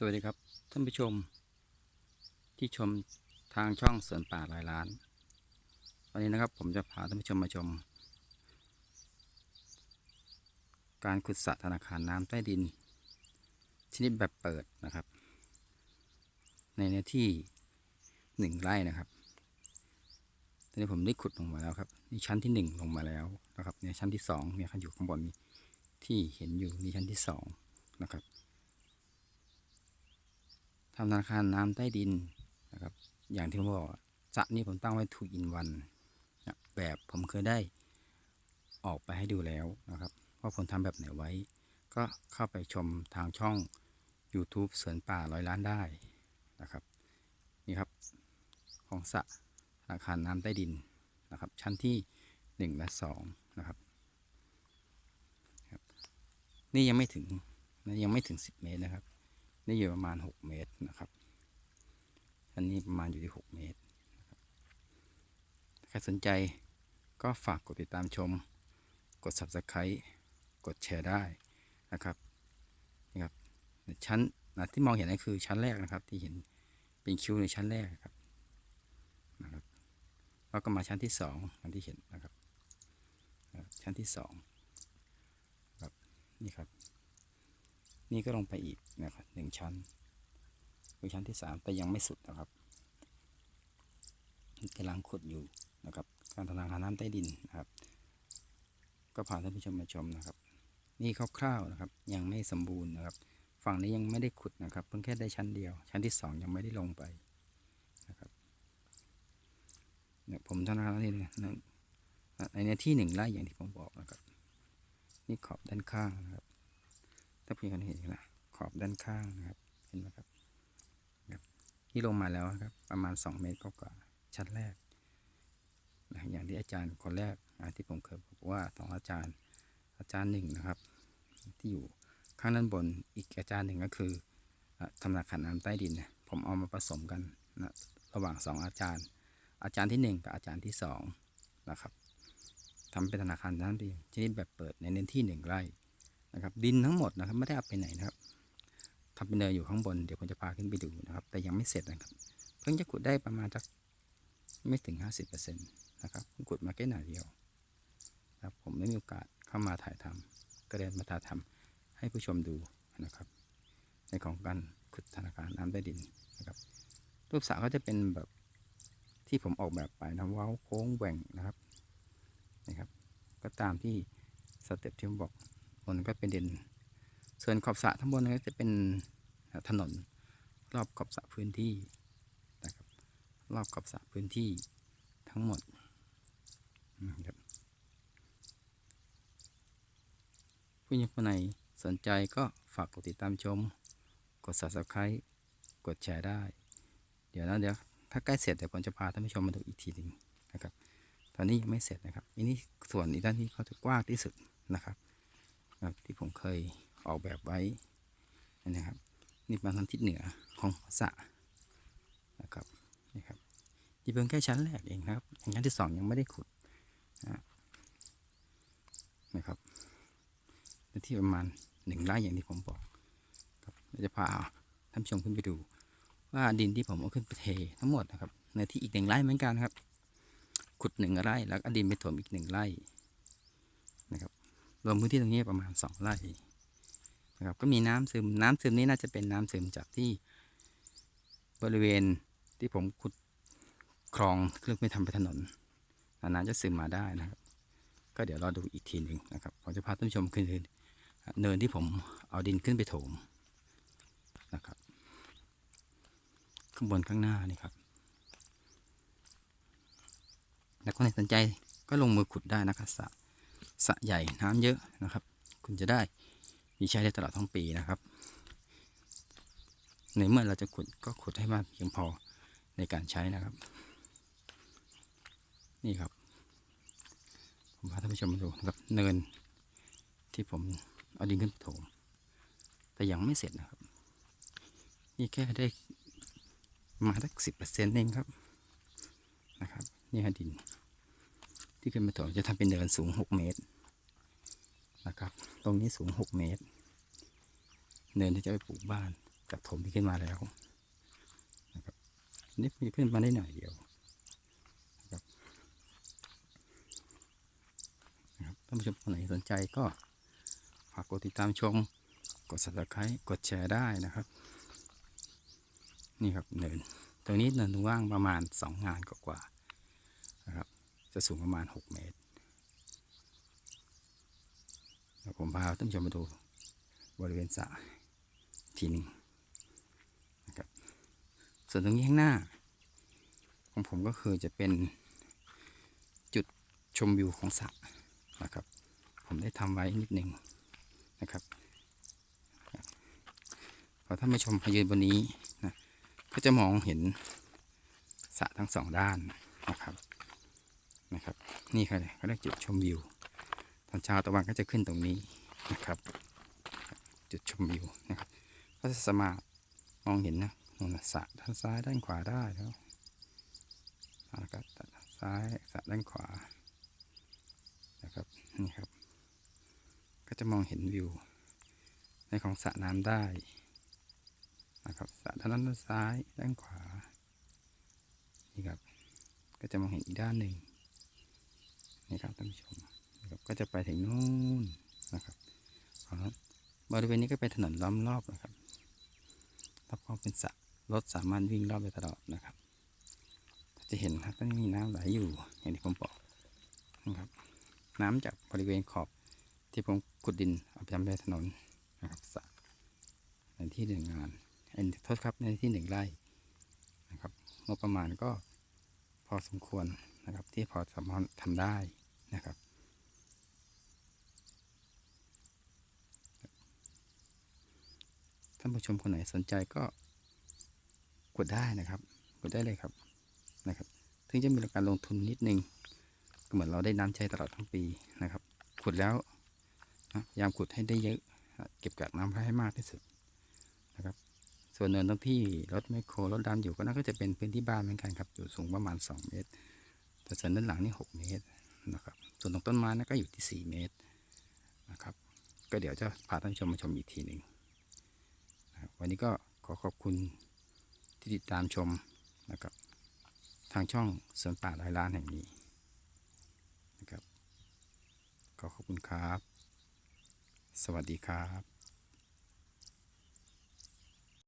สวัสดีครับท่านผู้ชม ที่ชมทางช่องสวนป่าลอยล้าน วันนี้นะครับผมจะพาท่านผู้ชมมาชม การขุดสระธนาคารน้ำใต้ดิน ชนิดแบบเปิดนะครับ ในเนื้อที่หนึ่งไร่นะครับตอนนี้ผมได้ขุดลงมาแล้วครับนี่ชั้นที่หนึ่งลงมาแล้วนะครับเนี่ยชั้นที่สองเนี่ยครับอยู่ข้างบนมีที่เห็นอยู่นี่ชั้นที่สองนะครับ ทำธนาคารน้ำใต้ดินนะครับ อย่างที่ผมบอกสระนี้ผมตั้งไว้ทูอินวันแบบผมเคยได้ออกไปให้ดูแล้วนะครับว่าผมทำแบบไหนไว้ ก็เข้าไปชมทางช่อง YouTube สวนป่าร้อยล้านได้นะครับ นี่ครับของสระธนาคารน้ำใต้ดินนะครับ ชั้นที่ 1 และ2นะครับนี่ยังไม่ถึงยังไม่ถึง 10 เมตรนะครับ นี่อยู่ประมาณ 6 เมตรนะครับอันนี้ประมาณอยู่ที่ 6 เมตรใครสนใจก็ฝากกดติดตามชม กด subscribe กดแชร์ได้นะครับนี่ครับชั้นนะที่มองเห็นนั่นคือชั้นแรกนะครับ ที่เห็นเป็นคิวในชั้นแรกครับนะครับแล้วก็มาชั้นที่สองที่เห็นนะครับนะครับ ชั้นที่สองครับนี่ครับ นี่ก็ลงไปอีกนะครับหนึ่งชั้นคือชั้นที่สามแต่ยังไม่สุดนะครับกำลังขุดอยู่นะครับ การทำงานน้ำใต้ดินนะครับ ก็พาท่านผู้ชมมาชมนะครับ นี่คร่าวๆนะครับ ยังไม่สมบูรณ์นะครับ ฝั่งนี้ยังไม่ได้ขุดนะครับ เพิ่งแค่ได้ชั้นเดียว ชั้นที่สองยังไม่ได้ลงไปนะครับเนี่ยผมทำงานที่นี่หนึ่งในเนื้อที่หนึ่งไร่อย่างที่ผมบอกนะครับ นี่ขอบด้านข้างนะครับ ถ้าเพื่อนเห็นนะขอบด้านข้างนะครับ เห็นไหมครับครับที่ลงมาแล้วครับ ประมาณ 2 เมตรกว่าชั้นแรกนะอย่างที่อาจารย์คนแรกที่ผมเคยบอกว่าสองอาจารย์อาจารย์หนึ่งนะครับ ที่อยู่ข้างด้านบนอีกอาจารย์หนึ่งก็คือธรรมนาคารน้ำใต้ดินผมเอามาผสมกันนะระหว่างสองอาจารย์ อาจารย์ที่หนึ่งกับอาจารย์ที่สองนะครับทำเป็นธนาคารน้ำดินชนิดแบบเปิดในเน้นที่หนึ่งไร่ นะครับ ดินทั้งหมดนะครับ ไม่ได้เอาไปไหนนะครับทำเป็นเนินอยู่ข้างบนเดี๋ยวผมจะพาขึ้นไปดูนะครับ แต่ยังไม่เสร็จนะครับ เพิ่งจะขุดได้ประมาณสักไม่ถึง 50%นะครับขุดมาแค่หนาเดียวนะครับผมไม่มีโอกาสเข้ามาถ่ายทำก็เลยมาถ่ายทำให้ผู้ชมดูนะครับ ในของการขุดธนาคารน้ำใต้ดินนะครับ รูปสระก็จะเป็นแบบที่ผมออกแบบไปนะเว้าโค้งแหว่งนะครับนะครับ ก็ตามที่สเต็ปที่ผมบอก นก็เป็นดิน ส่วนขอบสระทั้งบนก็จะเป็นถนน รอบขอบสระพื้นที่นะครับรอบขอบสระพื้นที่ทั้งหมดนะครับผู้ยังคนไหนสนใจก็ฝากกดติดตามชม กด subscribe กดแชร์ได้ เดี๋ยวนะเดี๋ยวถ้าใกล้เสร็จเดี๋ยวผมจะพาท่านผู้ชมมาดูอีกทีหนึ่งนะครับ ตอนนี้ยังไม่เสร็จนะครับอันนี้ส่วนอีกด้านที่เขาจะกว้างที่สุดนะครับ ครับที่ผมเคยออกแบบไว้นะครับ นี่เป็นทางทิศเหนือของสะนะครับนี่ครับนี่เพียงแค่ชั้นแรกเองนะครับชั้นที่สองยังไม่ได้ขุดนะครับเนื้อที่ประมาณหนึ่งไร่อย่างที่ผมบอกครับจะพาท่านผู้ชมขึ้นไปดู ว่าดินที่ผมเอาขึ้นไปเททั้งหมดนะครับเนื้อที่อีกหนึ่งไร่เหมือนกันครับ ขุดหนึ่งไร่แล้วดินไปถมอีกหนึ่งไร่ รวมพื้นที่ตรงนี้ประมาณ2ไร่นะครับก็มีน้ำซึมน้ำซึมนี้น่าจะเป็นน้ำซึมจากที่บริเวณที่ผมขุดคลองเครื่องไม่ทำเป็นถนนน้ำจะซึมมาได้นะครับ ก็เดี๋ยวรอดูอีกทีหนึ่งนะครับผมจะพาท่านผู้ชมขึ้นเนินที่ผมเอาดินขึ้นไปโถมนะครับข้างบนข้างหน้านี่ครับแล้วคนไหนสนใจก็ลงมือขุดได้นะครับ สระใหญ่น้ำเยอะนะครับ คุณจะได้มีใช้ได้ตลอดทั้งปีนะครับในเมื่อเราจะขุดก็ขุดให้มากเพียงพอในการใช้นะครับ นี่ครับ ผมพาท่านผู้ชมมาดูนะครับเนินที่ผมเอาดินขึ้นโถม แต่ยังไม่เสร็จนะครับ นี่แค่ได้มาสักสิบเปอร์เซ็นต์เองครับนะครับ นี่ฮะดิน ที่ขึ้นมาถมจะทำเป็นเนินสูง6เมตรนะครับ ตรงนี้สูง6เมตร เนินที่จะไปปลูกบ้านจากถมที่ขึ้นมาแล้วนะครับนี่มีขึ้นมาได้หน่อยเดียวนะครับท่านผู้ชมคนไหนสนใจก็ฝากกดติดตามชมกด subscribe กดแชร์ได้นะครับ นี่ครับเนิน ตรงนี้เนินว่างประมาณ 2 งานกว่าๆนะครับ จะสูงประมาณ 6 เมตรเดี๋ยวผมพาท่านผู้ชมมาดูบริเวณสระทีหนึ่งนะครับ ส่วนตรงนี้ข้างหน้า ของผมก็คือจะเป็นจุดชมวิวของสระนะครับ ผมได้ทำไว้นิดหนึ่งนะครับพอท่านผู้ชมพยืนบนนี้นะก็จะมองเห็นสระทั้งสองด้านนะครับ นะครับ นี่ค่ะเขาเรียกจุดชมวิว ตอนเช้าตะวันก็จะขึ้นตรงนี้นะครับ จุดชมวิวนะครับก็จะสามารถมองเห็นนะนู่นนะสระด้านซ้ายด้านขวาได้แล้วนะครับด้านซ้ายสระด้านขวานะครับนี่ครับ ก็จะมองเห็นวิว ในของสระน้ำได้นะครับสระด้านด้านซ้ายด้านขวานี่ครับก็จะมองเห็นอีกด้านหนึ่ง นี่ครับท่านผู้ชมนะครับก็จะไปถึงนู่นนะครับเพราะฉะนั้นบริเวณนี้ก็เป็นถนนล้อมรอบนะครับรอบรอเป็นสระรถสามารถวิ่งรอบได้ตลอดนะครับ จะเห็นครับตอนมีน้ำไหลอยู่อย่างที่ผมบอกนะครับ น้ำจากบริเวณขอบที่ผมขุดดินเอาไปทำเป็นถนนนะครับสระในที่หนึ่งงานเอ็นโทษครับในที่หนึ่งไร่นะครับงบประมาณก็พอสมควรนะครับที่พอสามารถทำได้ นะครับ ท่านผู้ชมคนไหนสนใจก็กดได้นะครับ กดได้เลยครับนะครับถึงจะมีการลงทุนนิดนึงก็เหมือนเราได้น้ำใช้ตลอดทั้งปีนะครับ ขุดแล้วนะยามขุดให้ได้เยอะ เก็บกักน้ำให้มากที่สุดนะครับ ส่วนเนินตรงที่รถแมคโครรถดำอยู่ก็นั่นก็จะเป็นพื้นที่บ้านเหมือนกันครับ อยู่สูงประมาณ 2 เมตร แต่ส่วนด้านหลังนี่ 6 เมตร นะครับ ส่วนตรงต้นไม้นั่นก็อยู่ที่ 4 เมตรนะครับ ก็เดี๋ยวจะพาท่านผู้ชมมาชมอีกทีหนึ่งนะวันนี้ก็ขอขอบคุณที่ติดตามชมนะครับ ทางช่องสวนป่าร้อยล้านแห่งนี้นะครับ ขอขอบคุณครับ สวัสดีครับ